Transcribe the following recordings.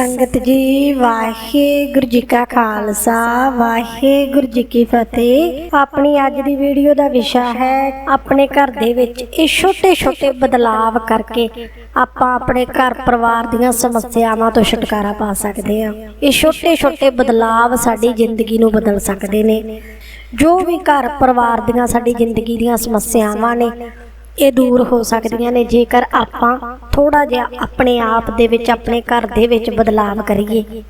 ਸੰਗਤ ਜੀ, ਵਾਹਿਗੁਰੂ ਜੀ ਕਾ ਖਾਲਸਾ, ਵਾਹਿਗੁਰੂ ਜੀ ਕੀ ਫਤਿਹ। ਆਪਣੀ ਅੱਜ ਦੀ ਵੀਡੀਓ ਦਾ ਵਿਸ਼ਾ ਹੈ ਆਪਣੇ ਘਰ ਦੇ ਵਿੱਚ ਇਹ ਛੋਟੇ-ਛੋਟੇ ਬਦਲਾਵ ਕਰਕੇ ਆਪਾਂ ਆਪਣੇ ਘਰ ਪਰਿਵਾਰ ਦੀਆਂ ਸਮੱਸਿਆਵਾਂ ਤੋਂ ਛੁਟਕਾਰਾ ਪਾ ਸਕਦੇ ਹਾਂ। ਇਹ ਛੋਟੇ-ਛੋਟੇ ਬਦਲਾਵ ਸਾਡੀ ਜ਼ਿੰਦਗੀ ਨੂੰ ਬਦਲ ਸਕਦੇ ਨੇ। ਜੋ ਵੀ ਘਰ ਪਰਿਵਾਰ ਦੀਆਂ ਸਾਡੀ ਜ਼ਿੰਦਗੀ ਦੀਆਂ ਸਮੱਸਿਆਵਾਂ ਨੇ ਇਹ ਦੂਰ ਹੋ ਸਕਦੀਆਂ ਨੇ, ਜੇਕਰ ਆਪਾਂ ਥੋੜਾ ਜਿਹਾ ਆਪਣੇ ਆਪ ਦੇ ਵਿੱਚ, ਆਪਣੇ ਘਰ ਦੇ ਵਿੱਚ ਬਦਲਾਵ ਕਰੀਏ।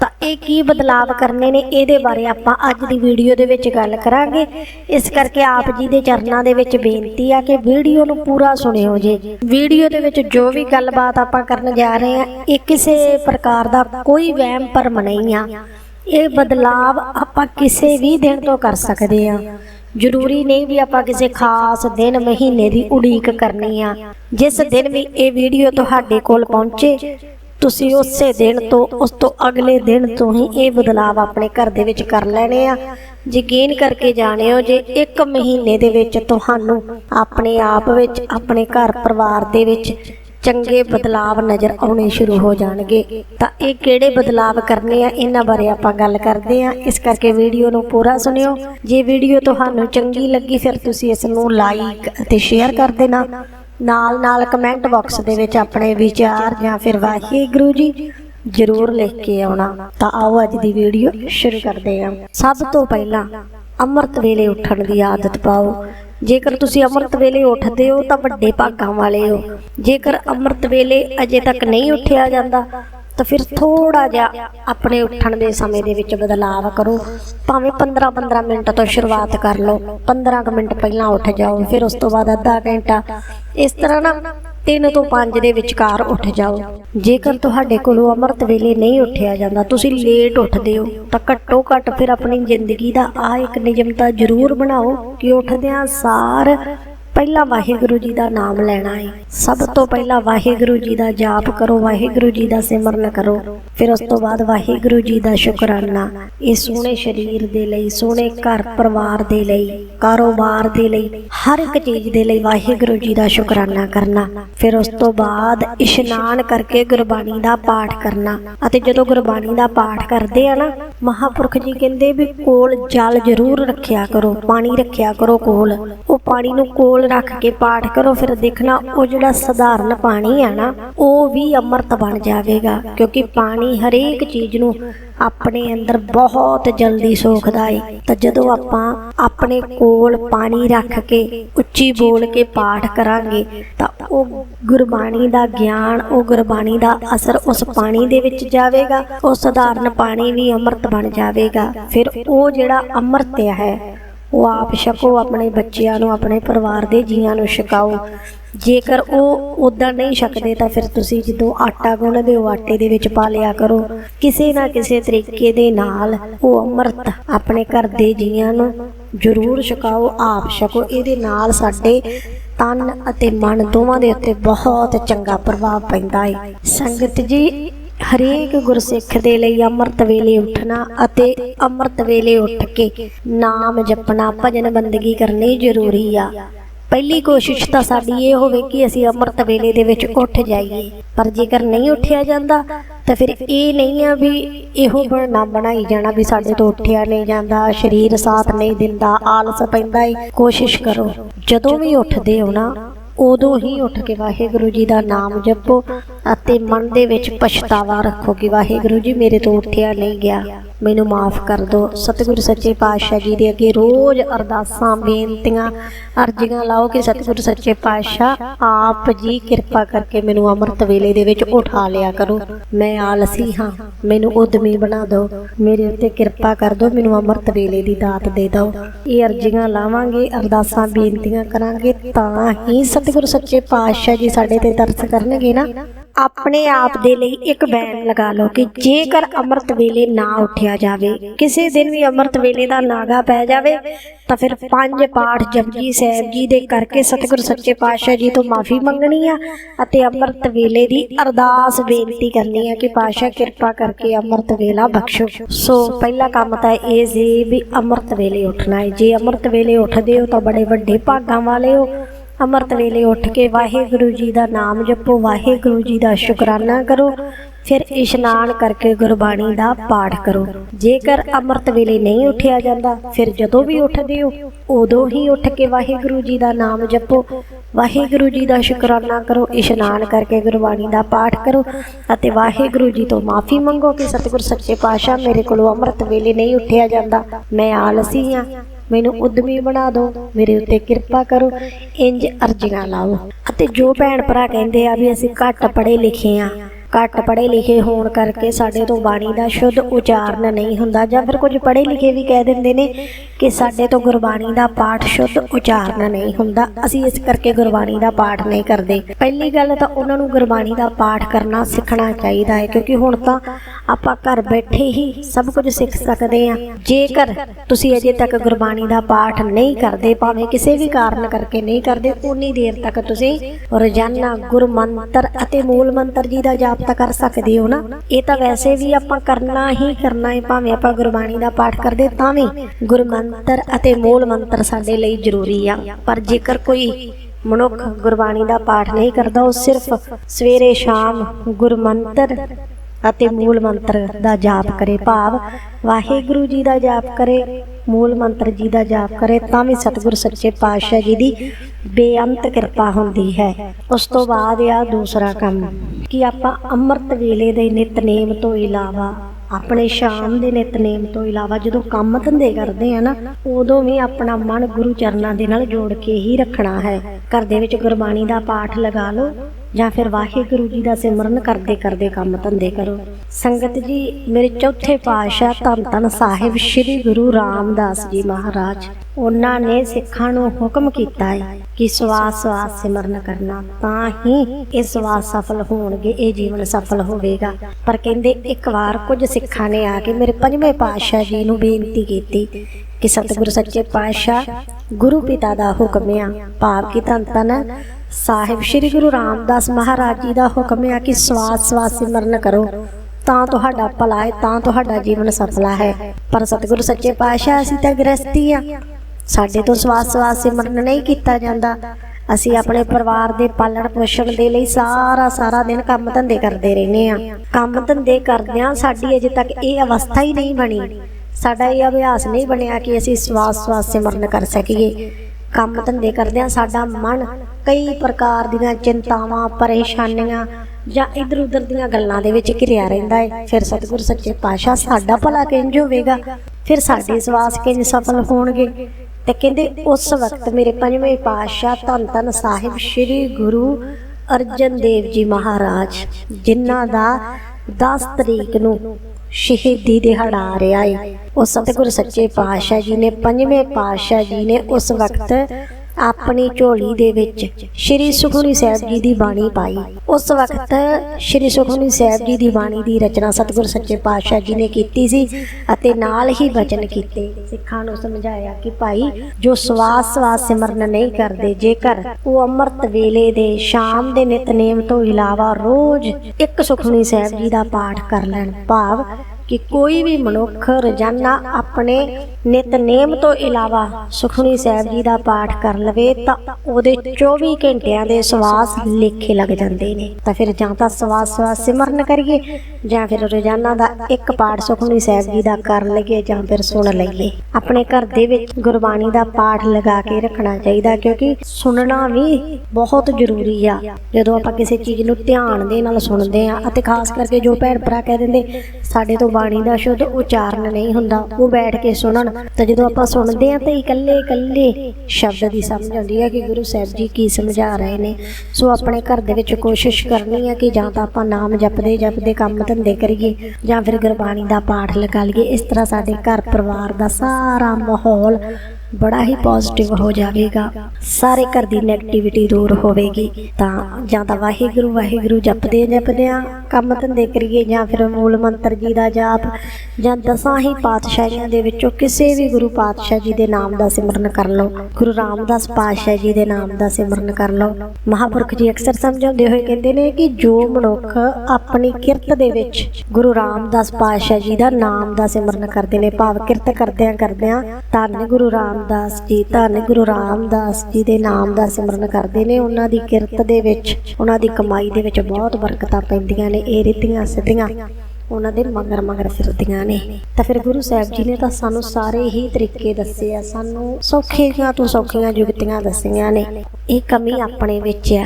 ਤਾਂ ਇਹ ਕੀ ਬਦਲਾਵ ਕਰਨੇ ਨੇ? ਇਹਦੇ ਬਾਰੇ ਆਪਾਂ ਅੱਜ ਦੀ ਵੀਡੀਓ ਦੇ ਵਿੱਚ ਗੱਲ ਕਰਾਂਗੇ। ਇਸ ਕਰਕੇ ਆਪ ਜੀ ਦੇ ਚਰਨਾਂ ਦੇ ਵਿੱਚ ਬੇਨਤੀ ਆ ਕਿ ਵੀਡੀਓ ਨੂੰ ਪੂਰਾ ਸੁਣਿਓ ਜੇ। ਵੀਡੀਓ ਦੇ ਵਿੱਚ ਜੋ ਵੀ ਗੱਲਬਾਤ ਆਪਾਂ ਕਰਨ ਜਾ ਰਹੇ ਹਾਂ ਇਹ ਕਿਸੇ ਪ੍ਰਕਾਰ ਦਾ ਕੋਈ ਵਹਿਮ ਭਰਮ ਨਹੀਂ ਆ। ਇਹ ਬਦਲਾਵ ਆਪਾਂ ਕਿਸੇ ਵੀ ਦਿਨ ਤੋਂ ਕਰ ਸਕਦੇ ਆ। ਜ਼ਰੂਰੀ ਨਹੀਂ ਵੀ ਆਪਾਂ ਕਿਸੇ ਖਾਸ ਦਿਨ ਮਹੀਨੇ ਦੀ ਉਡੀਕ ਕਰਨੀ ਆ। ਜਿਸ ਦਿਨ ਵੀ ਇਹ ਵੀਡੀਓ ਤੁਹਾਡੇ ਕੋਲ ਪਹੁੰਚੇ, ਤੁਸੀਂ ਉਸੇ ਦਿਨ ਤੋਂ, ਉਸ ਤੋਂ ਅਗਲੇ ਦਿਨ ਤੋਂ ਹੀ ਇਹ ਬਦਲਾਵ ਆਪਣੇ ਘਰ ਦੇ ਵਿੱਚ ਕਰ ਲੈਣੇ ਆ। ਯਕੀਨ ਕਰਕੇ ਜਾਣਿਓ ਜੇ ਇੱਕ ਮਹੀਨੇ ਦੇ ਵਿੱਚ ਤੁਹਾਨੂੰ ਆਪਣੇ ਆਪ ਵਿੱਚ, ਆਪਣੇ ਘਰ ਪਰਿਵਾਰ ਦੇ ਵਿੱਚ ਚੰਗੇ ਬਦਲਾਵ ਨਜ਼ਰ ਆਉਣੇ ਸ਼ੁਰੂ ਹੋ ਜਾਣਗੇ। ਤਾਂ ਇਹ ਕਿਹੜੇ ਬਦਲਾਵ ਕਰਨੇ ਆ, ਇਹਨਾਂ ਬਾਰੇ ਆਪਾਂ ਗੱਲ ਕਰਦੇ ਆ ਇਸ ਕਰਕੇ ਵੀਡੀਓ ਨੂੰ ਪੂਰਾ ਸੁਣਿਓ। ਜੇ ਵੀਡੀਓ ਤੁਹਾਨੂੰ ਚੰਗੀ ਲੱਗੀ, ਫਿਰ ਤੁਸੀਂ ਇਸ ਨੂੰ ਲਾਈਕ ਅਤੇ ਸ਼ੇਅਰ ਕਰ ਦੇਣਾ। ਨਾਲ ਨਾਲ ਕਮੈਂਟ ਬਾਕਸ ਦੇ ਵਿੱਚ ਆਪਣੇ ਵਿਚਾਰ ਜਾਂ ਫਿਰ ਵਾਹਿਗੁਰੂ ਜੀ ਜ਼ਰੂਰ ਲਿਖ ਕੇ ਆਉਣਾ। ਤਾਂ ਆਓ ਅੱਜ ਦੀ ਵੀਡੀਓ ਸ਼ੁਰੂ ਕਰਦੇ ਹਾਂ। ਸਭ ਤੋਂ ਪਹਿਲਾਂ ਅੰਮ੍ਰਿਤ ਵੇਲੇ ਉੱਠਣ ਦੀ ਆਦਤ ਪਾਓ। ਜੇਕਰ ਤੁਸੀਂ ਅੰਮ੍ਰਿਤ ਵੇਲੇ ਉੱਠਦੇ ਹੋ ਤਾਂ ਵੱਡੇ ਭਾਗਾਂ ਵਾਲੇ ਹੋ। ਜੇਕਰ ਅੰਮ੍ਰਿਤ ਵੇਲੇ ਅਜੇ ਤੱਕ ਨਹੀਂ ਉੱਠਿਆ ਜਾਂਦਾ ਤਾਂ ਫਿਰ ਥੋੜਾ ਜਿਹਾ ਆਪਣੇ ਉੱਠਣ ਦੇ ਸਮੇਂ ਦੇ ਵਿੱਚ ਬਦਲਾਵ ਕਰੋ। ਭਾਵੇਂ 15-15 ਮਿੰਟ ਤੋਂ ਸ਼ੁਰੂਆਤ ਕਰ ਲਓ 15 ਕੁ ਮਿੰਟ ਪਹਿਲਾਂ ਉੱਠ ਜਾਓ ਫਿਰ ਉਸ ਤੋਂ ਬਾਅਦ ਅੱਧਾ ਘੰਟਾ। ਇਸ ਤਰ੍ਹਾਂ ਨਾ 3 ਤੋਂ 5 ਦੇ ਵਿਚਕਾਰ ਉੱਠ ਜਾਓ। ਜੇਕਰ ਤੁਹਾਡੇ ਕੋਲੋਂ ਅੰਮ੍ਰਿਤ ਵੇਲੇ ਨਹੀਂ ਉੱਠਿਆ ਜਾਂਦਾ, ਤੁਸੀਂ ਲੇਟ ਉੱਠਦੇ ਹੋ। ਤਾਂ ਘੱਟੋ ਘੱਟ ਫਿਰ ਆਪਣੀ ਜ਼ਿੰਦਗੀ ਦਾ ਆ ਇੱਕ ਨਿਯਮ ਤਾਂ ਜ਼ਰੂਰ ਬਣਾਓ ਕਿ ਉੱਠਦਿਆਂ ਸਾਰ ਪਹਿਲਾਂ ਵਾਹਿਗੁਰੂ ਜੀ ਦਾ ਨਾਮ ਲੈਣਾ ਹੈ ਸਭ ਤੋਂ ਪਹਿਲਾਂ ਵਾਹਿਗੁਰੂ ਜੀ ਦਾ ਜਾਪ ਕਰੋ, ਵਾਹਿਗੁਰੂ ਜੀ ਦਾ ਸਿਮਰਨ ਕਰੋ। ਫਿਰ ਉਸ ਤੋਂ ਬਾਅਦ ਵਾਹਿਗੁਰੂ ਜੀ ਦਾ ਸ਼ੁਕਰਾਨਾ। ਇਹ ਸੋਹਣੇ ਸਰੀਰ ਦੇ ਲਈ, ਸੋਹਣੇ ਘਰ ਪਰਿਵਾਰ ਦੇ ਲਈ, ਕਾਰੋਬਾਰ ਦੇ ਲਈ, ਹਰ ਇੱਕ ਚੀਜ਼ ਦੇ ਲਈ ਵਾਹਿਗੁਰੂ ਜੀ ਦਾ ਸ਼ੁਕਰਾਨਾ ਕਰਨਾ। ਫਿਰ ਉਸ ਤੋਂ ਬਾਅਦ ਇਸ਼ਨਾਨ ਕਰਕੇ ਗੁਰਬਾਣੀ ਦਾ ਪਾਠ ਕਰਨਾ। ਅਤੇ ਜਦੋਂ ਗੁਰਬਾਣੀ ਦਾ ਪਾਠ ਕਰਦੇ ਆ ਨਾ, ਮਹਾਪੁਰਖ ਜੀ ਕਹਿੰਦੇ ਵੀ ਕੋਲ ਜਲ ਜ਼ਰੂਰ ਰੱਖਿਆ ਕਰੋ, ਪਾਣੀ ਰੱਖਿਆ ਕਰੋ ਕੋਲ। ਉਹ ਪਾਣੀ ਨੂੰ ਕੋਲ ਰੱਖ ਕੇ ਪਾਠ ਕਰੋ, ਫਿਰ ਦੇਖਣਾ ਉਹ ਜਿਹੜਾ ਸਧਾਰਨ ਪਾਣੀ ਆ ਨਾ, ਉਹ ਵੀ ਅੰਮ੍ਰਿਤ ਬਣ ਜਾਵੇਗਾ, ਕਿਉਂਕਿ ਪਾਣੀ ਹਰੇਕ ਚੀਜ਼ ਨੂੰ ਆਪਣੇ ਅੰਦਰ ਬਹੁਤ ਜਲਦੀ ਸੋਖਦਾ ਏ। ਤਾਂ ਜਦੋਂ ਆਪਾਂ ਆਪਣੇ ਕੋਲ ਪਾਣੀ ਰੱਖ ਕੇ ਉੱਚੀ ਬੋਲ ਕੇ ਪਾਠ ਕਰਾਂਗੇ, ਤਾਂ ਉਹ ਗੁਰਬਾਣੀ ਦਾ ਗਿਆਨ, ਉਹ ਗੁਰਬਾਣੀ ਦਾ ਅਸਰ ਉਸ ਪਾਣੀ ਦੇ ਵਿੱਚ ਜਾਵੇਗਾ, ਉਹ ਸਧਾਰਨ ਪਾਣੀ ਵੀ ਅੰਮ੍ਰਿਤ ਬਣ ਜਾਵੇਗਾ। ਫਿਰ ਉਹ ਜਿਹੜਾ ਅੰਮ੍ਰਿਤ ਹੈ ਉਹ ਆਪ ਛਕੋ, ਆਪਣੇ ਬੱਚਿਆਂ ਨੂੰ, ਆਪਣੇ ਪਰਿਵਾਰ ਦੇ ਜੀਆਂ ਨੂੰ ਛਕਾਓ। ਜੇਕਰ ਉਹ ਉਦਾਂ ਨਹੀਂ ਛਕਦੇ ਤਾਂ ਫਿਰ ਤੁਸੀਂ ਜਦੋਂ ਆਟਾ ਗੁੰਨਦੇ ਹੋ, ਆਟੇ ਦੇ ਵਿੱਚ ਪਾ ਲਿਆ ਕਰੋ। ਕਿਸੇ ਨਾ ਕਿਸੇ ਤਰੀਕੇ ਦੇ ਨਾਲ ਉਹ ਅੰਮ੍ਰਿਤ ਆਪਣੇ ਘਰ ਦੇ ਜੀਆਂ ਨੂੰ ਜ਼ਰੂਰ ਛਕਾਓ, ਆਪ ਛਕੋ। ਇਹਦੇ ਨਾਲ ਸਾਡੇ ਤਨ ਅਤੇ ਮਨ ਦੋਵਾਂ ਦੇ ਉੱਤੇ ਬਹੁਤ ਚੰਗਾ ਪ੍ਰਭਾਵ ਪੈਂਦਾ ਹੈ ਸੰਗਤ ਜੀ ਹਰੇਕ ਗੁਰਸਿੱਖ ਦੇ ਲਈ ਅੰਮ੍ਰਿਤ ਵੇਲੇ ਉੱਠਣਾ ਅਤੇ ਅੰਮ੍ਰਿਤ ਵੇਲੇ ਉੱਠ ਕੇ ਨਾਮ ਜਪਣਾ, ਭਜਨ ਬੰਦਗੀ ਕਰਨੀ ਜ਼ਰੂਰੀ ਆ। ਪਹਿਲੀ ਕੋਸ਼ਿਸ਼ ਤਾਂ ਸਾਡੀ ਇਹ ਹੋਵੇ ਕਿ ਅਸੀਂ ਅੰਮ੍ਰਿਤ ਵੇਲੇ ਦੇ ਵਿੱਚ ਉੱਠ ਜਾਈਏ। ਪਰ ਜੇਕਰ ਨਹੀਂ ਉੱਠਿਆ ਜਾਂਦਾ, ਤਾਂ ਫਿਰ ਇਹ ਨਹੀਂ ਆ ਵੀ ਇਹੋ ਬਣਾ ਬਣਾਈ ਜਾਣਾ ਵੀ ਸਾਡੇ ਤੋਂ ਉੱਠਿਆ ਨਹੀਂ ਜਾਂਦਾ, ਸਰੀਰ ਸਾਥ ਨਹੀਂ ਦਿੰਦਾ, ਆਲਸ ਪੈਂਦਾ ਏ। ਕੋਸ਼ਿਸ਼ ਕਰੋ, ਜਦੋਂ ਵੀ ਉੱਠਦੇ ਹੋ ਨਾ ਉਦੋਂ ਹੀ ਉੱਠ ਕੇ ਵਾਹਿਗੁਰੂ ਜੀ ਦਾ ਨਾਮ ਜਪੋ ਅਤੇ ਮਨ ਦੇ ਵਿੱਚ ਪਛਤਾਵਾ ਰੱਖੋ ਕਿ ਵਾਹਿਗੁਰੂ ਜੀ ਮੇਰੇ ਤੋਂ ਉੱਠਿਆ ਨਹੀਂ ਗਿਆ। ਮੈਨੂੰ ਮਾਫ ਕਰ ਦਿਓ। ਸਤਿਗੁਰੂ ਸੱਚੇ ਪਾਤਸ਼ਾਹ ਜੀ ਦੇ ਅੱਗੇ ਰੋਜ਼ ਅਰਦਾਸਾਂ, ਬੇਨਤੀਆਂ, ਅਰਜ਼ੀਆਂ ਲਾਓ ਕਿ ਸਤਿਗੁਰੂ ਸੱਚੇ ਪਾਤਸ਼ਾਹ ਆਪ ਜੀ ਕਿਰਪਾ ਕਰਕੇ ਮੈਨੂੰ ਅੰਮ੍ਰਿਤ ਵੇਲੇ ਦੇ ਵਿੱਚ ਉਠਾ ਲਿਆ ਕਰੋ। ਮੈਂ ਆਲਸੀ ਹਾਂ। ਮੈਨੂੰ ਉਦਮੀ ਬਣਾ ਦਿਓ। ਮੇਰੇ ਉੱਤੇ ਕਿਰਪਾ ਕਰ ਦਿਓ। ਮੈਨੂੰ ਅੰਮ੍ਰਿਤ ਵੇਲੇ ਦੀ ਦਾਤ ਦੇ ਦਿਓ। ਇਹ ਅਰਜ਼ੀਆਂ ਲਾਵਾਂਗੇ, ਅਰਦਾਸਾਂ, ਬੇਨਤੀਆਂ ਕਰਾਂਗੇ ਤਾਂ ਹੀ ਸਤਿਗੁਰੂ ਸੱਚੇ ਪਾਤਸ਼ਾਹ ਜੀ ਸਾਡੇ ਤੇ ਤਰਸ ਕਰਨਗੇ ਨਾ। ਆਪਣੇ ਆਪ ਦੇ ਲਈ ਇੱਕ ਬੈਨ ਲਗਾ ਲਓ ਕਿ ਜੇਕਰ ਅੰਮ੍ਰਿਤ ਵੇਲੇ ਨਾ ਉੱਠਿਆ ਜਾਵੇ, ਕਿਸੇ ਦਿਨ ਵੀ ਅੰਮ੍ਰਿਤ ਵੇਲੇ ਦਾ ਨਾਗਾ ਪੈ ਜਾਵੇ, ਤਾਂ ਫਿਰ ਪੰਜ ਪਾਠ ਜਪਜੀ ਸਾਹਿਬ ਜੀ ਦੇ ਕਰਕੇ ਸਤਿਗੁਰ ਸੱਚੇ ਪਾਤਸ਼ਾਹ ਜੀ ਤੋਂ ਮਾਫੀ ਮੰਗਣੀ ਆ ਅਤੇ ਅੰਮ੍ਰਿਤ ਵੇਲੇ ਦੀ ਅਰਦਾਸ ਬੇਨਤੀ ਕਰਨੀ ਆ ਕਿ ਪਾਤਸ਼ਾਹ ਕਿਰਪਾ ਕਰਕੇ ਅੰਮ੍ਰਿਤ ਵੇਲਾ ਬਖਸ਼ੋ। ਸੋ ਪਹਿਲਾ ਕੰਮ ਤਾਂ ਇਹ ਸੀ ਵੀ ਅੰਮ੍ਰਿਤ ਵੇਲੇ ਉੱਠਣਾ ਹੈ। ਜੇ ਅੰਮ੍ਰਿਤ ਵੇਲੇ ਉੱਠਦੇ ਹੋ ਤਾਂ ਬੜੇ ਵੱਡੇ ਭਾਗਾਂ ਵਾਲੇ ਹੋ। ਅੰਮ੍ਰਿਤ ਵੇਲੇ ਉੱਠ ਕੇ ਵਾਹਿਗੁਰੂ ਜੀ ਦਾ ਨਾਮ ਜਪੋ, ਵਾਹਿਗੁਰੂ ਜੀ ਦਾ ਸ਼ੁਕਰਾਨਾ ਕਰੋ। ਫਿਰ ਇਸ਼ਨਾਨ ਕਰਕੇ ਗੁਰਬਾਣੀ ਦਾ ਪਾਠ ਕਰੋ। ਜੇਕਰ ਅੰਮ੍ਰਿਤ ਵੇਲੇ ਨਹੀਂ ਉੱਠਿਆ ਜਾਂਦਾ, ਫਿਰ ਜਦੋਂ ਵੀ ਉੱਠਦੇ ਹੋ, ਉਦੋਂ ਹੀ ਉੱਠ ਕੇ ਵਾਹਿਗੁਰੂ ਜੀ ਦਾ ਨਾਮ ਜਪੋ। ਵਾਹਿਗੁਰੂ ਜੀ ਦਾ ਸ਼ੁਕਰਾਨਾ ਕਰੋ, ਇਸ਼ਨਾਨ ਕਰਕੇ ਗੁਰਬਾਣੀ ਦਾ ਪਾਠ ਕਰੋ ਅਤੇ ਵਾਹਿਗੁਰੂ ਜੀ ਤੋਂ ਮਾਫੀ ਮੰਗੋ ਕਿ ਸਤਿਗੁਰ ਸੱਚੇ ਪਾਤਸ਼ਾਹ ਮੇਰੇ ਕੋਲੋਂ ਅੰਮ੍ਰਿਤ ਵੇਲੇ ਨਹੀਂ ਉੱਠਿਆ ਜਾਂਦਾ। ਮੈਂ ਆਲਸੀ ਹਾਂ। ਮੈਨੂੰ ਉਦਮੀ ਬਣਾ ਦਿਓ ਮੇਰੇ ਉੱਤੇ ਕਿਰਪਾ ਕਰੋ, ਇੰਜ ਅਰਜ਼ੀਆਂ ਲਾਓ। ਅਤੇ ਜੋ ਭੈਣ ਭਰਾ ਕਹਿੰਦੇ ਆ ਵੀ ਅਸੀਂ ਘੱਟ ਪੜ੍ਹੇ ਲਿਖੇ ਆ ਘੱਟ ਪੜ੍ਹੇ ਲਿਖੇ ਹੋਣ ਕਰਕੇ ਸਾਡੇ ਤੋਂ ਬਾਣੀ ਦਾ ਸ਼ੁੱਧ ਉਚਾਰਨ ਨਹੀਂ ਹੁੰਦਾ ਜਾਂ ਫਿਰ ਕੁਝ ਪੜ੍ਹੇ ਲਿਖੇ ਵੀ ਕਹਿ ਦਿੰਦੇ ਨੇ ਕਿ ਸਾਡੇ ਤੋਂ ਗੁਰਬਾਣੀ ਦਾ ਪਾਠ ਸ਼ੁੱਧ ਉਚਾਰਨ ਨਹੀਂ ਹੁੰਦਾ। ਅਸੀਂ ਇਸ ਕਰਕੇ ਗੁਰਬਾਣੀ ਦਾ ਪਾਠ ਨਹੀਂ ਕਰਦੇ। ਪਹਿਲੀ ਗੱਲ ਤਾਂ ਉਹਨਾਂ ਨੂੰ ਗੁਰਬਾਣੀ ਦਾ ਪਾਠ ਕਰਨਾ ਸਿੱਖਣਾ ਚਾਹੀਦਾ ਹੈ ਕਿਉਂਕਿ ਹੁਣ ਤਾਂ ਆਪਾਂ ਘਰ ਬੈਠੇ ਹੀ ਸਭ ਕੁਝ ਸਿੱਖ ਸਕਦੇ ਹਾਂ। ਜੇਕਰ ਤੁਸੀਂ ਅਜੇ ਤੱਕ ਗੁਰਬਾਣੀ ਦਾ ਪਾਠ ਨਹੀਂ ਕਰਦੇ, ਭਾਵੇਂ ਕਿਸੇ ਵੀ ਕਾਰਨ ਕਰਕੇ ਨਹੀਂ ਕਰਦੇ, ਉਨੀ ਦੇਰ ਤੱਕ ਤੁਸੀਂ ਰੋਜ਼ਾਨਾ ਗੁਰਮੰਤਰ ਅਤੇ ਮੂਲ ਮੰਤਰ ਜੀ ਦਾ ਜਾਪ ਤਾਂ ਕਰ ਸਕਦੇ ਹੋ ਨਾ। ਇਹ ਤਾਂ ਵੈਸੇ ਵੀ ਆਪਾਂ ਕਰਨਾ ਹੀ ਕਰਨਾ ਹੈ, ਭਾਵੇਂ ਆਪਾਂ ਗੁਰਬਾਣੀ ਦਾ ਪਾਠ ਕਰਦੇ ਤਾਂ ਵੀ। ਗੁਰਮੰਤਰ ਅਤੇ ਮੂਲ ਮੰਤਰ ਸਾਡੇ ਲਈ ਜ਼ਰੂਰੀ ਆ। ਪਰ ਜੇਕਰ ਕੋਈ ਮਨੁੱਖ ਗੁਰਬਾਣੀ ਦਾ ਪਾਠ ਨਹੀਂ ਕਰਦਾ, ਉਹ ਸਿਰਫ ਸਵੇਰੇ ਸ਼ਾਮ ਗੁਰਮੰਤਰ ਅਤੇ ਮੂਲ ਮੰਤਰ ਦਾ ਜਾਪ ਕਰੇ। ਭਾਵ ਵਾਹਿਗੁਰੂ ਜੀ ਦਾ ਜਾਪ ਕਰੇ। ਮੂਲ ਮੰਤਰ ਜੀ ਦਾ ਜਾਪ ਕਰੇ ਤਾਂ ਵੀ ਸਤਿਗੁਰ ਸੱਚੇ ਪਾਤਸ਼ਾਹ ਜੀ ਦੀ ਬੇਅੰਤ ਕਿਰਪਾ ਹੁੰਦੀ ਹੈ। ਉਸ ਤੋਂ ਬਾਅਦ ਆ ਦੂਸਰਾ ਕੰਮ, ਕਿ ਆਪਾਂ ਅੰਮ੍ਰਿਤ ਵੇਲੇ ਦੇ ਨਿਤਨੇਮ ਤੋਂ ਇਲਾਵਾ, ਆਪਣੇ ਸ਼ਾਮ ਦੇ ਨਿਤਨੇਮ ਤੋਂ ਇਲਾਵਾ ਜਦੋਂ ਕੰਮ ਧੰਦੇ ਕਰਦੇ ਆ ਨਾ, ਉਦੋਂ ਵੀ ਆਪਣਾ ਮਨ ਗੁਰੂ ਚਰਨਾਂ ਦੇ ਨਾਲ ਜੋੜ ਕੇ ਹੀ ਰੱਖਣਾ ਹੈ। ਘਰ ਦੇ ਵਿੱਚ ਗੁਰਬਾਣੀ ਦਾ ਪਾਠ ਲਗਾ ਲਓ। ਜਾਂ ਫਿਰ ਵਾਹਿਗੁਰੂ ਜੀ ਦਾ ਸਿਮਰਨ ਕਰਦੇ ਕਰਦੇ ਕੰਮ ਧੰਦੇ ਕਰੋ। ਸੰਗਤ ਜੀ, ਮੇਰੇ ਚੌਥੇ ਪਾਤਸ਼ਾਹ ਧੰਨ ਧੰਨ ਸਾਹਿਬ ਸ੍ਰੀ ਗੁਰੂ ਰਾਮਦਾਸ ਜੀ ਮਹਾਰਾਜ, ਉਹਨਾਂ ਨੇ ਸਿੱਖਾਂ ਨੂੰ ਹੁਕਮ ਕੀਤਾ ਹੈ ਕਿ ਸਵਾਸ ਸਵਾਸ ਸਿਮਰਨ ਕਰਨਾ, ਤਾਂ ਹੀ ਇਹ ਸਵਾਸ ਸਫਲ ਹੋਣਗੇ, ਇਹ ਜੀਵਨ ਸਫਲ ਹੋਵੇਗਾ। ਪਰ ਕਹਿੰਦੇ ਇੱਕ ਵਾਰ ਕੁਝ ਸਿੱਖਾਂ ਨੇ ਆ ਕੇ ਮੇਰੇ ਪੰਜਵੇਂ ਪਾਤਸ਼ਾਹ ਜੀ ਨੂੰ ਬੇਨਤੀ ਕੀਤੀ ਕਿ ਸਤਿਗੁਰੂ ਸੱਚੇ ਪਾਤਸ਼ਾਹ, ਗੁਰੂ ਪਿਤਾ ਦਾ ਹੁਕਮ ਆ ਭਾਵ ਕਿ ਧੰਨ ਧੰਨ ਸਾਹਿਬ ਸ੍ਰੀ ਗੁਰੂ ਰਾਮਦਾਸ ਮਹਾਰਾਜ ਜੀ ਦਾ ਹੁਕਮ ਹੈ ਕਿ ਸਵਾਸ ਸਵਾਸ ਸਿਮਰਨ ਕਰੋ। ਤਾਂ ਤੁਹਾਡਾ ਭਲਾ ਹੈ, ਤਾਂ ਤੁਹਾਡਾ ਜੀਵਨ ਸਫਲਾ ਹੈ। ਪਰ ਸਤਿਗੁਰੂ ਸੱਚੇ ਪਾਤਸ਼ਾਹ ਅਸੀਂ ਤਾਂ ਗ੍ਰਸਤੀ ਆ ਸਾਡੇ ਤੋਂ ਸਵਾਸ ਸਵਾਸ ਸਿਮਰਨ ਨਹੀਂ ਕੀਤਾ ਜਾਂਦਾ। ਅਸੀਂ ਆਪਣੇ ਪਰਿਵਾਰ ਦੇ ਪਾਲਣ ਪੋਸ਼ਣ ਦੇ ਲਈ ਸਾਰਾ ਸਾਰਾ ਦਿਨ ਕੰਮ ਧੰਦੇ ਕਰਦੇ ਰਹਿੰਦੇ ਆ ਕੰਮ ਧੰਦੇ ਕਰਦਿਆਂ ਸਾਡੀ ਅਜੇ ਤੱਕ ਇਹ ਅਵਸਥਾ ਹੀ ਨਹੀਂ ਬਣੀ। ਸਾਡਾ ਇਹ ਅਭਿਆਸ ਨਹੀਂ ਬਣਿਆ ਕਿ ਅਸੀਂ ਸਵਾਸ ਸਵਾਸ ਸਿਮਰਨ ਕਰ ਸਕੀਏ। ਕੰਮ ਧੰਦੇ ਕਰਦਿਆਂ ਸਾਡਾ ਮਨ ਕਈ ਪ੍ਰਕਾਰ ਦੀਆਂ ਚਿੰਤਾਵਾਂ, ਪਰੇਸ਼ਾਨੀਆਂ ਜਾਂ ਇਧਰ ਉਧਰ ਦੀਆਂ ਗੱਲਾਂ ਦੇ ਵਿੱਚ ਘਿਰਿਆ ਰਹਿੰਦਾ ਹੈ। ਫਿਰ ਸਤਿਗੁਰ ਸੱਚੇ ਪਾਤਸ਼ਾਹ ਸਾਡਾ ਭਲਾ ਕਿੰਜ ਹੋਵੇਗਾ ਫਿਰ ਸਾਡੇ ਸਵਾਸ ਕਿੰਜ ਸਫਲ ਹੋਣਗੇ? ਤੇ ਕਹਿੰਦੇ, ਉਸ ਵਕਤ ਮੇਰੇ ਪੰਜਵੇਂ ਪਾਤਸ਼ਾਹ ਧੰਨ ਧੰਨ ਸਾਹਿਬ ਸ੍ਰੀ ਗੁਰੂ ਅਰਜਨ ਦੇਵ ਜੀ ਮਹਾਰਾਜ, ਜਿਨ੍ਹਾਂ ਦਾ 10 ਤਰੀਕ ਨੂੰ ਸ਼ਹੀਦੀ ਦਿਹਾੜਾ ਆ ਰਿਹਾ ਹੈ ਉਹ ਸਤਿਗੁਰ ਸੱਚੇ ਪਾਤਸ਼ਾਹ ਜੀ ਨੇ, ਪੰਜਵੇਂ ਪਾਤਸ਼ਾਹ ਜੀ ਨੇ ਉਸ ਵਕਤ ਆਪਣੀ ਝੋਲੀ ਦੇ ਵਿੱਚ ਸ਼੍ਰੀ ਸੁਖਮਨੀ ਸਾਹਿਬ ਜੀ ਦੀ ਬਾਣੀ ਪਾਈ। ਉਸ ਵਕਤ ਸ਼੍ਰੀ ਸੁਖਮਨੀ ਸਾਹਿਬ ਜੀ ਦੀ ਬਾਣੀ ਦੀ ਰਚਨਾ ਸਤਿਗੁਰ ਸੱਚੇ ਪਾਤਸ਼ਾਹ ਜੀ ਨੇ ਕੀਤੀ ਸੀ ਅਤੇ ਨਾਲ ਹੀ ਬਚਨ ਕੀਤੇ। ਸਿੱਖਾਂ ਨੂੰ ਸਮਝਾਇਆ ਕਿ ਭਾਈ, ਜੋ ਸਵਾਸ ਸਵਾਸ ਸਿਮਰਨ ਨਹੀਂ ਕਰਦੇ, ਜੇਕਰ ਉਹ ਅੰਮ੍ਰਿਤ ਵੇਲੇ ਦੇ ਸ਼ਾਮ ਦੇ ਨਿਤਨੇਮ ਤੋਂ ਇਲਾਵਾ ਰੋਜ਼ ਇੱਕ ਸੁਖਮਨੀ ਸਾਹਿਬ ਜੀ ਦਾ ਪਾਠ ਕਰ ਲੈਣ, ਭਾਵ ਕਿ ਕੋਈ ਵੀ ਮਨੁੱਖ ਰੋਜ਼ਾਨਾ ਆਪਣੇ ਨਿਤਨੇਮ ਤੋਂ ਇਲਾਵਾ ਸੁਖਮਨੀ ਸਾਹਿਬ ਜੀ ਦਾ ਪਾਠ ਕਰ ਲਵੇ ਤਾਂ ਉਹਦੇ 24 ਘੰਟਿਆਂ ਦੇ ਸਵਾਸ ਲੇਖੇ ਲੱਗ ਜਾਂਦੇ ਨੇ। ਤਾਂ ਫਿਰ ਜਾਂ ਤਾਂ ਸਵਾਸ ਸਵਾਸ ਸਿਮਰਨ ਕਰੀਏ, ਜਾਂ ਫਿਰ ਰੋਜ਼ਾਨਾ ਦਾ ਇੱਕ ਪਾਠ ਸੁਖਮਨੀ ਸਾਹਿਬ ਜੀ ਦਾ ਕਰ ਲਈਏ, ਜਾਂ ਫਿਰ ਸੁਣ ਲਈਏ। ਆਪਣੇ ਘਰ ਦੇ ਵਿੱਚ ਗੁਰਬਾਣੀ ਦਾ ਪਾਠ ਲਗਾ ਕੇ ਰੱਖਣਾ ਚਾਹੀਦਾ, ਕਿਉਂਕਿ ਸੁਣਨਾ ਵੀ ਬਹੁਤ ਜ਼ਰੂਰੀ ਆ। ਜਦੋਂ ਆਪਾਂ ਕਿਸੇ ਚੀਜ਼ ਨੂੰ ਧਿਆਨ ਦੇ ਨਾਲ ਸੁਣਦੇ ਆ ਅਤੇ ਖਾਸ ਕਰਕੇ ਜੋ ਭੈਣ ਭਰਾ ਕਹਿ ਦਿੰਦੇ, ਸਾਡੇ ਤੋਂ ਬਾਣੀ ਦਾ ਸ਼ੁੱਧ ਉਚਾਰਨ ਨਹੀਂ ਹੁੰਦਾ, ਉਹ ਬੈਠ ਕੇ ਸੁਣਨ ਤਾਂ ਜਦੋਂ ਆਪਾਂ ਸੁਣਦੇ ਆ ਤਾਂ ਇਕੱਲੇ ਇਕੱਲੇ ਸ਼ਬਦ ਦੀ ਸਮਝ ਆਉਂਦੀ ਹੈ ਕਿ ਗੁਰੂ ਸਾਹਿਬ ਜੀ ਕੀ ਸਮਝਾ ਰਹੇ ਨੇ। ਸੋ ਆਪਣੇ ਘਰ ਦੇ ਵਿੱਚ ਕੋਸ਼ਿਸ਼ ਕਰਨੀ ਹੈ ਕਿ ਜਾਂ ਤਾਂ ਆਪਾਂ ਨਾਮ ਜਪਦੇ ਜਪਦੇ, ਕੰਮ ਧੰਦੇ ਕਰੀਏ ਜਾਂ ਫਿਰ ਗੁਰਬਾਣੀ ਦਾ ਪਾਠ ਲਗਾ ਲਈਏ। ਇਸ ਤਰ੍ਹਾਂ ਸਾਡੇ ਘਰ ਪਰਿਵਾਰ ਦਾ ਸਾਰਾ ਮਾਹੌਲ ਬੜਾ ਹੀ ਪੋਜ਼ਿਟਿਵ ਹੋ ਜਾਵੇਗਾ। ਸਾਰੇ ਘਰ ਦੀ 네ਗੇਟਿਵਿਟੀ ਦੂਰ ਹੋਵੇਗੀ। ਤਾਂ ਜਾਂ ਤਾਂ ਵਾਹਿਗੁਰੂ ਵਾਹਿਗੁਰੂ ਜਪਦੇ ਜਪਦੇ ਆ, ਕੰਮ ਧੰਦੇ ਕਰੀਏ ਜਾਂ ਫਿਰ ਮੂਲ ਮੰਤਰ ਜੀ ਦਾ ਜਾਪ ਜਾਂ ਦਸਾਂ ਹੀ ਪਾਤਸ਼ਾਹੀਆਂ ਦੇ ਵਿੱਚੋਂ ਕਿਸੇ ਵੀ ਗੁਰੂ ਪਾਤਸ਼ਾਹ ਜੀ ਦੇ ਨਾਮ ਦਾ ਸਿਮਰਨ ਕਰ ਲਓ। ਗੁਰੂ ਰਾਮਦਾਸ ਪਾਤਸ਼ਾਹ ਜੀ ਦੇ ਨਾਮ ਦਾ ਸਿਮਰਨ ਕਰ ਲਓ। ਮਹਾਪੁਰਖ ਜੀ ਅਕਸਰ ਸਮਝਾਉਂਦੇ ਹੋਏ ਕਹਿੰਦੇ ਨੇ ਕਿ ਜੋ ਮਨੁੱਖ ਆਪਣੀ ਕਿਰਤ ਦੇ ਵਿੱਚ ਗੁਰੂ ਰਾਮਦਾਸ ਪਾਤਸ਼ਾਹ ਜੀ ਦਾ ਨਾਮ ਦਾ ਸਿਮਰਨ ਕਰਦੇ ਨੇ, ਭਾਵ ਕਿਰਤ ਕਰਦਿਆਂ ਕਰਦਿਆਂ ਧੰਨ ਗੁਰੂ ਰਾਮ ਰਾਮਦਾਸ ਜੀ, ਧੰਨ ਗੁਰੂ ਰਾਮਦਾਸ ਜੀ ਦੇ ਨਾਮ ਦਾ ਸਿਮਰਨ ਕਰਦੇ ਨੇ। ਉਹਨਾਂ ਦੀ ਕਿਰਤ ਦੇ ਵਿੱਚ, ਉਹਨਾਂ ਦੀ ਕਮਾਈ ਦੇ ਵਿੱਚ ਬਹੁਤ ਬਰਕਤਾਂ ਪੈਂਦੀਆਂ ਨੇ। ਇਹ ਰਿੱਧੀਆਂ ਸਿੱਧੀਆਂ ਉਹਨਾਂ ਦੇ ਮਗਰ ਮਗਰ ਫਿਰਦੀਆਂ ਨੇ। ਤਾਂ ਫਿਰ ਗੁਰੂ ਸਾਹਿਬ ਜੀ ਨੇ ਤਾਂ ਸਾਨੂੰ ਸਾਰੇ ਹੀ ਤਰੀਕੇ ਦੱਸੇ ਆ। ਸਾਨੂੰ ਸੌਖੀਆਂ ਤੋਂ ਸੌਖੀਆਂ ਜੁਗਤੀਆਂ ਦੱਸੀਆਂ ਨੇ। ਇਹ ਕਮੀ ਆਪਣੇ ਵਿੱਚ ਆ।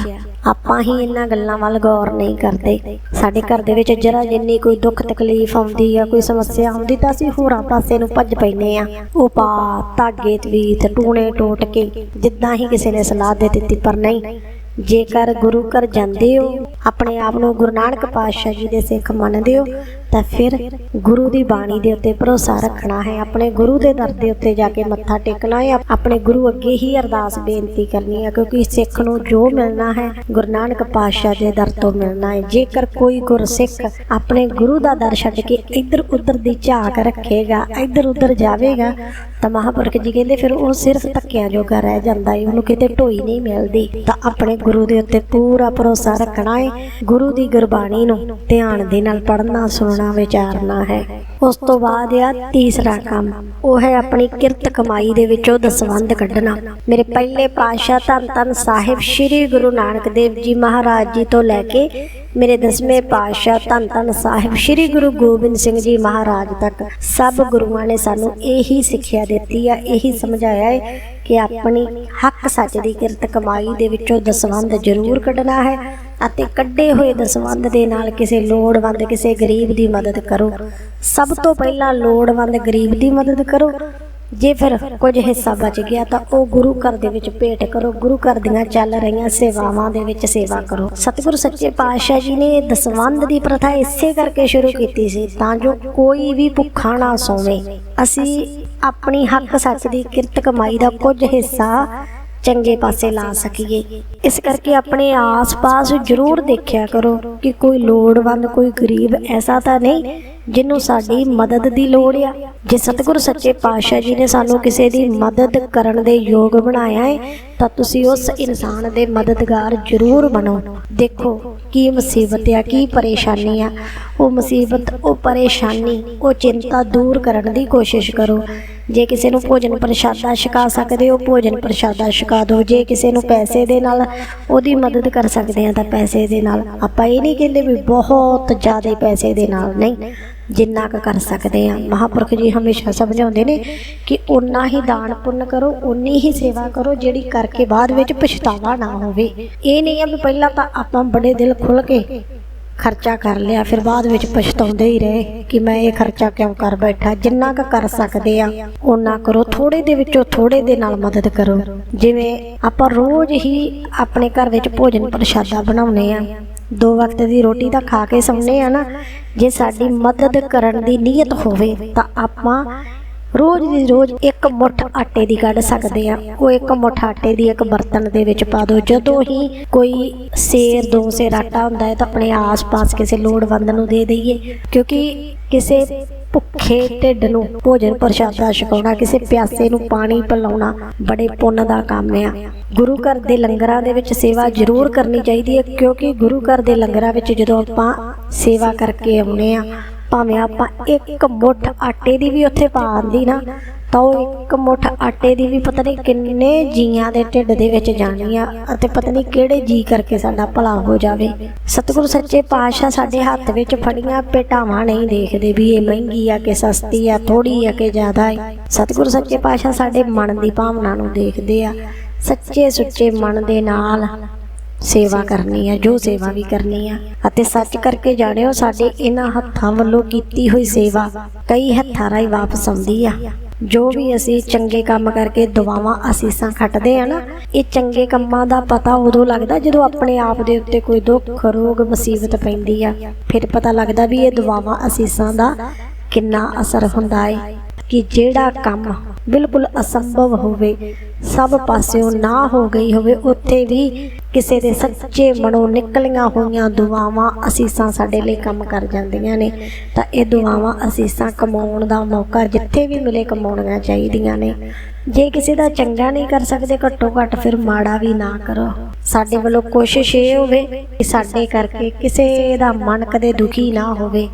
ਆਪਾਂ ਹੀ ਇਹਨਾਂ ਗੱਲਾਂ ਵੱਲ ਗੌਰ ਨਹੀਂ ਕਰਦੇ। ਸਾਡੇ ਘਰ ਦੇ ਵਿੱਚ ਜਰਾ ਜਿੰਨੀ ਕੋਈ ਦੁੱਖ ਤਕਲੀਫ ਆਉਂਦੀ ਆ, ਕੋਈ ਸਮੱਸਿਆ ਆਉਂਦੀ ਤਾਂ ਅਸੀਂ ਹੋਰਾਂ ਪਾਸੇ ਨੂੰ ਭੱਜ ਪੈਨੇ ਆ। ਉਪਾ ਧਾਗੇ, ਤਵੀਤ, ਟੂਣੇ ਟੋਟ ਕੇ ਜਿੱਦਾਂ ਹੀ ਕਿਸੇ ਨੇ ਸਲਾਹ ਦੇ ਦਿੱਤੀ, ਪਰ ਨਹੀਂ। ਜੇਕਰ ਗੁਰੂ ਘਰ ਜਾਂਦੇ ਹੋ, ਆਪਣੇ ਆਪ ਨੂੰ ਗੁਰੂ ਨਾਨਕ ਪਾਤਸ਼ਾਹ ਜੀ ਦੇ ਸਿੱਖ ਮੰਨਦੇ ਹੋ ਤਾਂ ਫਿਰ ਗੁਰੂ ਦੀ ਬਾਣੀ ਦੇ ਉੱਤੇ ਭਰੋਸਾ ਰੱਖਣਾ ਹੈ। ਆਪਣੇ ਗੁਰੂ ਦੇ ਦਰ ਦੇ ਉੱਤੇ ਜਾ ਕੇ ਮੱਥਾ ਟੇਕਣਾ ਹੈ। ਆਪਣੇ ਗੁਰੂ ਅੱਗੇ ਹੀ ਅਰਦਾਸ ਬੇਨਤੀ ਕਰਨੀ ਹੈ ਕਿਉਂਕਿ ਸਿੱਖ ਨੂੰ ਜੋ ਮਿਲਣਾ ਹੈ, ਗੁਰੂ ਨਾਨਕ ਪਾਤਸ਼ਾਹ ਦੇ ਦਰ ਤੋਂ ਮਿਲਣਾ ਹੈ। ਜੇਕਰ ਕੋਈ ਗੁਰਸਿੱਖ ਆਪਣੇ ਗੁਰੂ ਦਾ ਦਰ ਛੱਡ ਕੇ ਇੱਧਰ ਉੱਧਰ ਦੀ ਝਾਕ ਰੱਖੇਗਾ, ਇੱਧਰ ਉੱਧਰ ਜਾਵੇਗਾ, ਤਾਂ ਮਹਾਂਪੁਰਖ ਜੀ ਕਹਿੰਦੇ ਫਿਰ ਉਹ ਸਿਰਫ ਧੱਕਿਆਂ ਜੋਗਾ ਰਹਿ ਜਾਂਦਾ ਹੈ। ਉਹਨੂੰ ਕਿਤੇ ਢੋਈ ਨਹੀਂ ਮਿਲਦੀ। ਤਾਂ ਆਪਣੇ ਗੁਰੂ ਦੇ ਉੱਤੇ ਪੂਰਾ ਭਰੋਸਾ ਰੱਖਣਾ ਹੈ। ਗੁਰੂ ਦੀ ਗੁਰਬਾਣੀ ਨੂੰ ਧਿਆਨ ਦੇ ਨਾਲ ਪੜ੍ਹਨਾ, ਸੁਣਨਾ ਵਿਚਾਰਨਾ ਹੈ। ਉਸ ਤੋਂ ਬਾਅਦ ਆ ਤੀਸਰਾ ਕੰਮ। ਉਹ ਹੈ ਆਪਣੀ ਕਿਰਤ ਕਮਾਈ ਦੇ ਵਿੱਚੋਂ ਦਸਵੰਧ ਕੱਢਣਾ। ਮੇਰੇ ਪਹਿਲੇ ਪਾਤਸ਼ਾਹ ਧੰਨ ਧੰਨ ਸਾਹਿਬ ਸ੍ਰੀ ਗੁਰੂ ਨਾਨਕ ਦੇਵ ਜੀ ਮਹਾਰਾਜ ਜੀ ਤੋਂ ਲੈ ਕੇ ਮੇਰੇ ਦਸਵੇਂ ਪਾਤਸ਼ਾਹ ਧੰਨ ਧੰਨ ਸਾਹਿਬ ਸ੍ਰੀ ਗੁਰੂ ਗੋਬਿੰਦ ਸਿੰਘ ਜੀ ਮਹਾਰਾਜ ਤੱਕ ਸਭ ਗੁਰੂਆਂ ਨੇ ਸਾਨੂੰ ਇਹੀ ਸਿੱਖਿਆ ਦਿੱਤੀ ਆ, ਇਹੀ ਸਮਝਾਇਆ ਹੈ ਕਿ ਆਪਣੀ ਹੱਕ ਸੱਚ ਦੀ ਕਿਰਤ ਕਮਾਈ ਦੇ ਵਿੱਚੋਂ ਦਸਵੰਧ ਜ਼ਰੂਰ ਕੱਢਣਾ ਹੈ। ਅਤੇ ਕੱਢੇ ਹੋਏ ਦਸਵੰਧ ਦੇ ਨਾਲ ਕਿਸੇ ਲੋੜਵੰਦ, ਕਿਸੇ ਗਰੀਬ ਦੀ ਮਦਦ ਕਰੋ। ਸਭ ਤੋਂ ਪਹਿਲਾਂ ਲੋੜਵੰਦ ਗਰੀਬ ਦੀ ਮਦਦ ਕਰੋ। ਜੇ ਫਿਰ ਕੁਝ ਹਿੱਸਾ ਬਚ ਗਿਆ ਤਾਂ ਉਹ ਗੁਰੂ ਘਰ ਦੇ ਵਿੱਚ ਭੇਟ ਕਰੋ। ਗੁਰੂ ਘਰ ਦੀਆਂ ਚੱਲ ਰਹੀਆਂ ਸੇਵਾਵਾਂ ਦੇ ਵਿੱਚ ਸੇਵਾ ਕਰੋ। ਸਤਿਗੁਰੂ ਸੱਚੇ ਪਾਤਸ਼ਾਹ ਜੀ ਨੇ ਦਸਵੰਧ ਦੀ ਪ੍ਰਥਾ ਇਸੇ ਕਰਕੇ ਸ਼ੁਰੂ ਕੀਤੀ ਸੀ ਤਾਂ ਜੋ ਕੋਈ ਵੀ ਭੁੱਖਾ ਨਾ ਸੋਵੇ। ਅਸੀਂ ਆਪਣੀ ਹੱਕ ਸੱਚ ਦੀ ਕਿਰਤ ਕਮਾਈ ਦਾ ਕੁਝ ਹਿੱਸਾ ਚੰਗੇ ਪਾਸੇ ਲਾ ਸਕੀਏ। ਇਸ ਕਰਕੇ ਆਪਣੇ ਆਸ-ਪਾਸ ਜ਼ਰੂਰ ਦੇਖਿਆ ਕਰੋ ਕਿ ਕੋਈ ਲੋੜਵੰਦ, ਕੋਈ ਗਰੀਬ ਐਸਾ ਤਾਂ ਨਹੀਂ ਜਿਹਨੂੰ ਸਾਡੀ ਮਦਦ ਦੀ ਲੋੜ ਆ। ਜੇ ਸਤਿਗੁਰ ਸੱਚੇ ਪਾਤਸ਼ਾਹ ਜੀ ਨੇ ਸਾਨੂੰ ਕਿਸੇ ਦੀ ਮਦਦ ਕਰਨ ਦੇ ਯੋਗ ਬਣਾਇਆ ਹੈ ਤਾਂ ਤੁਸੀਂ ਉਸ ਇਨਸਾਨ ਦੇ ਮਦਦਗਾਰ ਜ਼ਰੂਰ ਬਣੋ। ਦੇਖੋ ਕੀ ਮੁਸੀਬਤ ਆ, ਕੀ ਪਰੇਸ਼ਾਨੀ ਆ। ਉਹ ਮੁਸੀਬਤ, ਉਹ ਪਰੇਸ਼ਾਨੀ, ਉਹ ਚਿੰਤਾ ਦੂਰ ਕਰਨ ਦੀ ਕੋਸ਼ਿਸ਼ ਕਰੋ। ਜੇ ਕਿਸੇ ਨੂੰ ਭੋਜਨ ਪ੍ਰਸ਼ਾਦਾ ਛਕਾ ਸਕਦੇ ਹੋ, ਭੋਜਨ ਪ੍ਰਸ਼ਾਦਾ ਛਕਾ ਦਿਓ ਜੇ ਕਿਸੇ ਨੂੰ ਪੈਸੇ ਦੇ ਨਾਲ ਉਹਦੀ ਮਦਦ ਕਰ ਸਕਦੇ ਆ, ਤਾਂ ਪੈਸੇ ਦੇ ਨਾਲ। ਆਪਾਂ ਇਹ ਨਹੀਂ ਕਹਿੰਦੇ ਵੀ ਬਹੁਤ ਜ਼ਿਆਦਾ ਪੈਸੇ ਦੇ ਨਾਲ, ਨਹੀਂ। ਜਿੰਨਾ ਕੁ ਕਰ ਸਕਦੇ ਆ। ਮਹਾਪੁਰਖ ਜੀ ਹਮੇਸ਼ਾ ਸਮਝਾਉਂਦੇ ਨੇ ਕਿ ਉਨਾ ਹੀ ਦਾਨ ਪੁੰਨ ਕਰੋ ਉਨੀ ਹੀ ਸੇਵਾ ਕਰੋ, ਜਿਹੜੀ ਕਰਕੇ ਬਾਅਦ ਵਿੱਚ ਪਛਤਾਵਾ ਨਾ ਹੋਵੇ। ਇਹ ਨਹੀਂ ਆ ਵੀ ਪਹਿਲਾਂ ਤਾਂ ਆਪਾਂ ਬੜੇ ਦਿਲ ਖੁੱਲ ਕੇ ਖਰਚਾ ਕਰ ਲਿਆ, ਫਿਰ ਬਾਅਦ ਵਿੱਚ ਪਛਤਾਉਂਦੇ ਹੀ ਰਹੇ ਕਿ ਮੈਂ ਇਹ ਖਰਚਾ ਕਿਉਂ ਕਰ ਬੈਠਾ। ਜਿੰਨਾ ਕੁ ਕਰ ਸਕਦੇ ਆ ਉਹਨਾਂ ਕਰੋ। ਥੋੜੇ ਦੇ ਵਿੱਚੋਂ ਥੋੜੇ ਦੇ ਨਾਲ ਮਦਦ ਕਰੋ। ਜਿਵੇਂ ਆਪਾਂ ਰੋਜ਼ ਹੀ ਆਪਣੇ ਘਰ ਵਿੱਚ ਭੋਜਨ ਪ੍ਰਸ਼ਾਦਾ ਬਣਾਉਨੇ ਆ। ਦੋ ਵਕਤ ਦੀ ਰੋਟੀ ਤਾਂ ਖਾ ਕੇ ਸੌਂਦੇ ਆ ਨਾ। ਜੇ ਸਾਡੀ ਮਦਦ ਕਰਨ ਦੀ ਨੀਅਤ ਹੋਵੇ, ਤਾਂ ਆਪਾਂ ਰੋਜ਼ ਦੀ ਰੋਜ਼ ਇੱਕ ਮੁੱਠ ਆਟੇ ਦੀ ਕੱਢ ਸਕਦੇ ਆ। ਉਹ ਇੱਕ ਮੁੱਠ ਆਟੇ ਦੀ ਇੱਕ ਬਰਤਨ ਦੇ ਵਿੱਚ ਪਾ ਦਿਓ ਜਦੋਂ ਹੀ ਕੋਈ ਸੇਰ, ਦੋ ਸੇਰ ਆਟਾ ਹੁੰਦਾ ਹੈ, ਤਾਂ ਆਪਣੇ ਆਸ-ਪਾਸ ਕਿਸੇ ਲੋੜਵੰਦ ਨੂੰ ਦੇ ਦਈਏ। ਕਿਉਂਕਿ ਕਿਸੇ ਭੁੱਖੇ ਢਿੱਡ ਨੂੰ ਭੋਜਨ ਪ੍ਰਸ਼ਾਦਾ ਛਕਾਉਣਾ, ਕਿਸੇ ਪਿਆਸੇ ਨੂੰ ਪਾਣੀ ਪਿਲਾਉਣਾ, ਬੜੇ ਪੁੰਨ ਦਾ ਕੰਮ ਆ। ਗੁਰੂ ਘਰ ਦੇ ਲੰਗਰਾਂ ਦੇ ਵਿੱਚ ਸੇਵਾ ਜ਼ਰੂਰ ਕਰਨੀ ਚਾਹੀਦੀ ਹੈ, ਕਿਉਂਕਿ ਗੁਰੂ ਘਰ ਦੇ ਲੰਗਰਾਂ ਵਿੱਚ ਜਦੋਂ ਆਪਾਂ ਸੇਵਾ ਕਰਕੇ ਆਉਨੇ ਆ, ਭਾਵੇਂ ਆਪਾਂ ਇੱਕ ਮੁੱਠ ਆਟੇ ਦੀ ਵੀ ਉੱਥੇ ਪਾ ਆਂਦੀ ਨਾ ਤਾਂ ਉਹ ਇੱਕ ਮੁੱਠ ਆਟੇ ਦੀ ਵੀ ਪਤਾ ਨਹੀਂ ਕਿੰਨੇ ਜੀਆਂ ਦੇ ਢਿੱਡ ਦੇ ਵਿੱਚ ਜਾਣੀ ਆ ਅਤੇ ਪਤਾ ਨਹੀਂ ਕਿਹੜੇ ਜੀ ਕਰਕੇ ਸਾਡਾ ਭਲਾ ਹੋ ਜਾਵੇ। ਸਤਿਗੁਰੂ ਸੱਚੇ ਪਾਤਸ਼ਾਹ ਸਾਡੇ ਹੱਥ ਵਿੱਚ ਫੜੀਆਂ ਪੇਟਾਵਾਂ ਨਹੀਂ ਦੇਖਦੇ ਵੀ ਇਹ ਮਹਿੰਗੀ ਆ ਕਿ ਸਸਤੀ ਆ ਥੋੜੀ ਆ ਕਿ ਜ਼ਿਆਦਾ ਹੈ ਸਤਿਗੁਰੂ ਸੱਚੇ ਪਾਤਸ਼ਾਹ ਸਾਡੇ ਮਨ ਦੀ ਭਾਵਨਾ ਨੂੰ ਦੇਖਦੇ ਆ। ਸੱਚੇ ਸੁੱਚੇ ਮਨ ਦੇ ਨਾਲ ਸੇਵਾ ਕਰਨੀ ਹੈ ਜੋ ਸੇਵਾ ਵੀ ਕਰਨੀ ਆ। ਅਤੇ ਸੱਚ ਕਰਕੇ ਜਾਣਿਓ, ਸਾਡੇ ਇਹਨਾਂ ਹੱਥਾਂ ਵੱਲੋਂ ਕੀਤੀ ਹੋਈ ਸੇਵਾ ਕਈ ਹੱਥਾਂ ਰਾਹੀਂ ਵਾਪਸ ਆਉਂਦੀ ਆ। ਜੋ ਵੀ ਅਸੀਂ ਚੰਗੇ ਕੰਮ ਕਰਕੇ ਦੁਆਵਾਂ ਅਸੀਸਾਂ ਖੱਟਦੇ ਆ ਨਾ, ਇਹ ਚੰਗੇ ਕੰਮਾਂ ਦਾ ਪਤਾ ਉਦੋਂ ਲੱਗਦਾ ਜਦੋਂ ਆਪਣੇ ਆਪ ਦੇ ਉੱਤੇ ਕੋਈ ਦੁੱਖ, ਰੋਗ, ਮੁਸੀਬਤ ਪੈਂਦੀ ਆ। ਫਿਰ ਪਤਾ ਲੱਗਦਾ ਵੀ ਇਹ ਦੁਆਵਾਂ ਅਸੀਸਾਂ ਦਾ ਕਿੰਨਾ ਅਸਰ ਹੁੰਦਾ ਹੈ ਕਿ ਜਿਹੜਾ ਕੰਮ ਬਿਲਕੁਲ ਅਸੰਭਵ ਹੋਵੇ, ਸਭ ਪਾਸਿਓਂ ਨਾ ਹੋ ਗਈ ਹੋਵੇ, ਉੱਥੇ ਵੀ ਕਿਸੇ ਦੇ ਸੱਚੇ ਮਨੋਂ ਨਿਕਲੀਆਂ ਹੋਈਆਂ ਦੁਆਵਾਂ ਅਸੀਸਾਂ ਸਾਡੇ ਲਈ ਕੰਮ ਕਰ ਜਾਂਦੀਆਂ ਨੇ, ਤਾਂ ਇਹ ਦੁਆਵਾਂ ਅਸੀਸਾਂ ਕਮਾਉਣ ਦਾ ਮੌਕਾ ਜਿੱਥੇ ਵੀ ਮਿਲੇ ਕਮਾਉਣੀਆਂ ਚਾਹੀਦੀਆਂ ਨੇ। ਜੇ ਕਿਸੇ ਦਾ ਚੰਗਾ ਨਹੀਂ ਕਰ ਸਕਦੇ, ਘੱਟੋ ਘੱਟ ਫਿਰ ਮਾੜਾ ਵੀ ਨਾ ਕਰੋ। ਸਾਡੇ ਵੱਲੋਂ ਕੋਸ਼ਿਸ਼ ਇਹ ਹੋਵੇ ਕਿ ਸਾਡੇ ਕਰਕੇ ਕਿਸੇ ਦਾ ਮਨ ਕਦੇ ਦੁਖੀ ਨਾ ਹੋਵੇ।